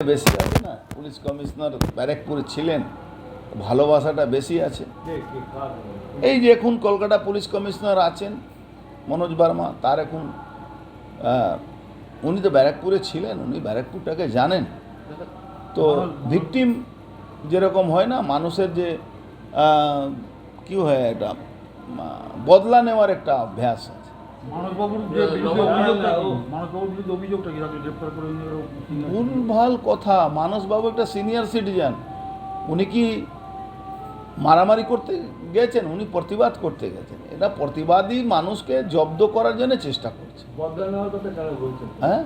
বেশি আছে না? পুলিশ কমিশনার ব্যারেকপুরে ছিলেন ভালোবাসাটা বেশি আছে। এই যে এখন কলকাতা পুলিশ কমিশনার আছেন মনোজ বার্মা তার এখন উনি তো ব্যারাকপুরে ছিলেন উনি ব্যারাকপুরটাকে জানেন। তো ভিকটিম যেরকম হয় না মানুষের যে কি হয় আহ, বদলা নেওয়ার একটা অভ্যাস। মানসবাবুর যে বিরুদ্ধে অভিযোগটা মানসবাবুর বিরুদ্ধে অভিযোগটা কি? তাকে গ্রেপ্তার করে ভুলভাল কথা। মানসবাবু একটা সিনিয়র সিটিজেন উনি কি মারামারি করতে গেছেন? উনি প্রতিবাদ করতে গেছেন। এটা প্রতিবাদী মানুষকে জব্দ করার জন্য চেষ্টা করছে। বদলা নেওয়ার কথা কেন বলছেন? হ্যাঁ?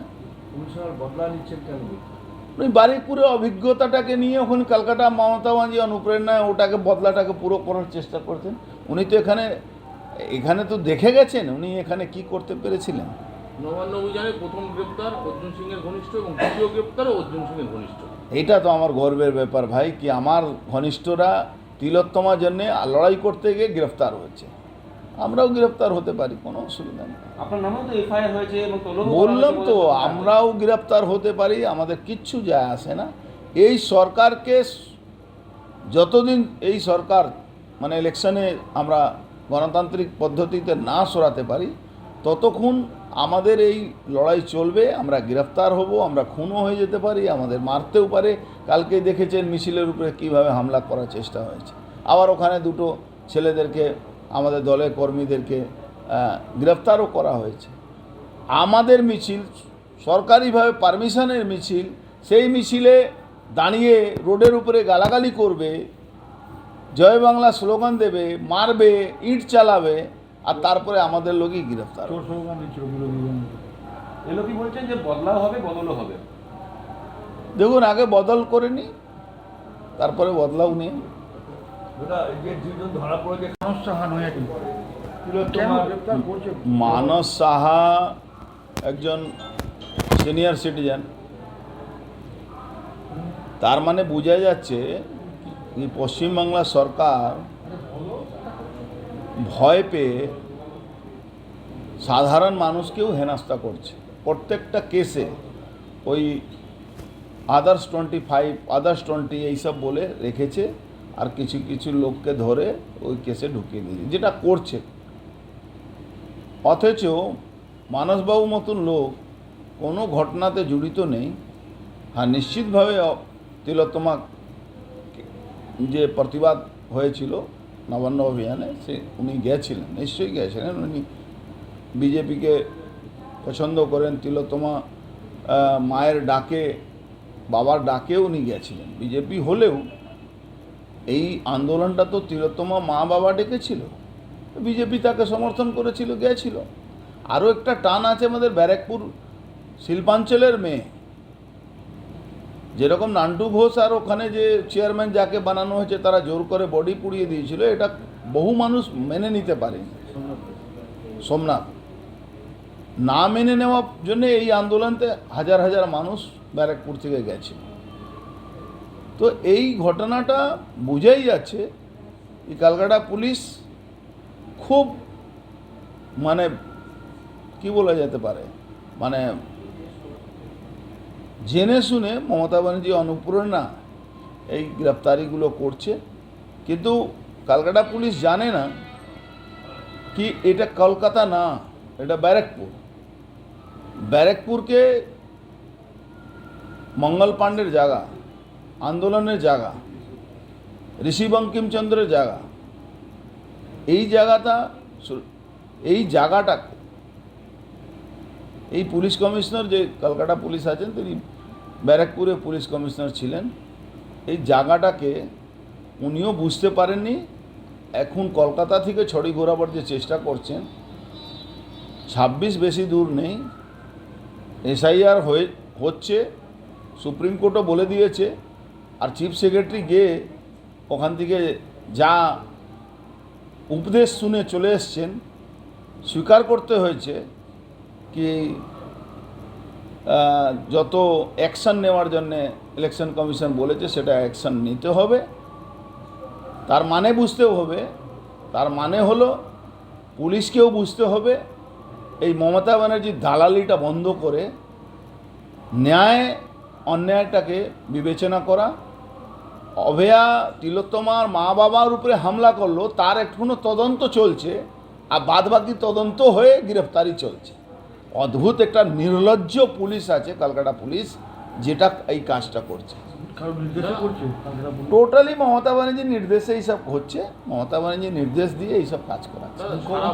বদলা নিচ্ছেন কেন অভিজ্ঞতাটাকে নিয়ে ওখানে কলকাতা মমতা বাঞ্জি অনুপ্রেরণায় ওটাকে বদলাটাকে পুরো করার চেষ্টা করছেন। উনি তো এখানে এখানে তো দেখে গেছেন উনি এখানে কি করতে পেরেছিলেন? নবান্ন অভিযানে প্রথম গ্রেপ্তার অর্জুন সিং এর ঘনিষ্ঠ এবং দ্বিতীয় গ্রেপ্তারও অর্জুন সিং এর ঘনিষ্ঠ। এটা তো আমার গর্বের ব্যাপার ভাই কি আমার ঘনিষ্ঠরা তিলোত্তমার জন্যে লড়াই করতে গিয়ে গ্রেফতার হয়েছে। আমরাও গ্রেফতার হতে পারি কোনো অসুবিধা নেই। আপনার নামেও তো এফআইআর হয়েছে এবং বললাম তো আমরাও গ্রেফতার হতে পারি আমাদের কিচ্ছু যায় আসে না। এই সরকারকে যতদিন এই সরকার মানে ইলেকশনে আমরা গণতান্ত্রিক পদ্ধতিতে না সরাতে পারি, ততক্ষণ আমাদের এই লড়াই চলবে, আমরা গ্রেফতার হব, আমরা খুনও হয়ে যেতে পারি, আমাদের মারতেও পারে। কালকেই দেখেছেন মিছিলের উপরে কীভাবে হামলা করার চেষ্টা হয়েছে। আবার ওখানে দুটো ছেলেদেরকে, আমাদের দলের কর্মীদেরকে গ্রেফতারও করা হয়েছে। আমাদের মিছিল, সরকারিভাবে পারমিশনের মিছিল, সেই মিছিলে দাঁড়িয়ে রোডের উপরে গালাগালি করবে জয় বাংলা স্লোগান দেবে মারবে ইট চালাবে আর তারপরে আমাদের লোকই গ্রেফতার হবে। বলছেন যে বদলাও বদলও দেখুন আগে বদল করে নি তারপরে বদলাও নিয়ে পড়েছে মানস সাহা একজন। Senior citizen. তার মানে বোঝা যাচ্ছে পশ্চিমবাংলা সরকার ভয় পেয়ে সাধারণ মানুষকেও হেনস্থা করছে। প্রত্যেকটা কেসে ওই others twenty five others twenty এইসব বলে রেখেছে আর কিছু কিছু লোককে ধরে ওই কেসে ঢুকিয়ে দিয়েছে, যেটা করছে। অথচ মানসবাবু মতন লোক কোনো ঘটনাতে জড়িত নেই। হ্যাঁ নিশ্চিতভাবে তিলোত্তমা যে প্রতিবাদ হয়েছিল নবান্ন অভিযানে, সে উনি গেছিলেন, নিশ্চয়ই গেছিলেন। উনি বিজেপিকে পছন্দ করেন, তিলোত্তমা মায়ের ডাকে, বাবার ডাকে উনি গেছিলেন। বিজেপি হলেও এই আন্দোলনটা তো তিলোত্তমা মা বাবা ডেকেছিল। বিজেপি তাকে সমর্থন করেছিল, গেছিল। আরও একটা টান আছে আমাদের ব্যারাকপুর শিল্পাঞ্চলের মেয়ে। যেরকম নান্টু ঘোষ আর ওখানে যে চেয়ারম্যান যাকে বানানো হয়েছে, তারা জোর করে বডি পুড়িয়ে দিয়েছিল, এটা বহু মানুষ মেনে নিতে পারেনি। সোমনাথ, না মেনে নেওয়ার জন্য এই আন্দোলনতে হাজার হাজার মানুষ ব্যারাকপুর থেকে গেছে। তো এই ঘটনাটা বোঝাই যাচ্ছে এই ক্যালকাটা পুলিশ খুব মানে কি বলা যেতে পারে মানে জেনে শুনে মমতা ব্যানার্জি অনুপ্রেরণা এই গ্রেপ্তারিগুলো করছে। কিন্তু কলকাতা পুলিশ জানে না কি এটা কলকাতা না, এটা ব্যারাকপুর। ব্যারাকপুরকে মঙ্গল পাণ্ডের জায়গা, আন্দোলনের জায়গা, ঋষি বঙ্কিমচন্দ্রের জায়গা। এই জায়গাটা, এই জায়গাটাকে এই পুলিশ কমিশনার যে কলকাতা পুলিশ আছেন, তিনি ব্যারাকপুরে পুলিশ কমিশনার ছিলেন। এই জায়গাটাকে উনিও বুঝতে পারেননি। এখন কলকাতা থেকে ছড়ি ঘোরাবার যে চেষ্টা করছেন, ছাব্বিশ বেশি দূর নেই। এসআইআর হয়ে, হচ্ছে, সুপ্রিম কোর্টও বলে দিয়েছে, আর চিফ সেক্রেটারি গিয়ে ওখান থেকে যা উপদেশ শুনে চলে এসছেন, স্বীকার করতে হয়েছে কি যত অ্যাকশন নেওয়ার জন্যে ইলেকশন কমিশন বলেছে, সেটা অ্যাকশন নিতে হবে। তার মানে বুঝতেও হবে, তার মানে হলো পুলিশকেও বুঝতে হবে, এই মমতা ব্যানার্জির দালালিটা বন্ধ করে ন্যায় অন্যায়টাকে বিবেচনা করা। অভয়া তিলোত্তমার মা বাবার উপরে হামলা করল, তার এখনও তদন্ত চলছে, আর বাদবাকি তদন্ত হয়ে গ্রেফতারি চলছে। অদ্ভুত একটা নির্লজ্জ পুলিশ আছে কলকাতা পুলিশ যেটা এই কাজটা করছে কারও। টোটালি মমতা ব্যানার্জির নির্দেশে এইসব হচ্ছে মমতা ব্যানার্জির নির্দেশ দিয়ে এইসব কাজ করাচ্ছে সারা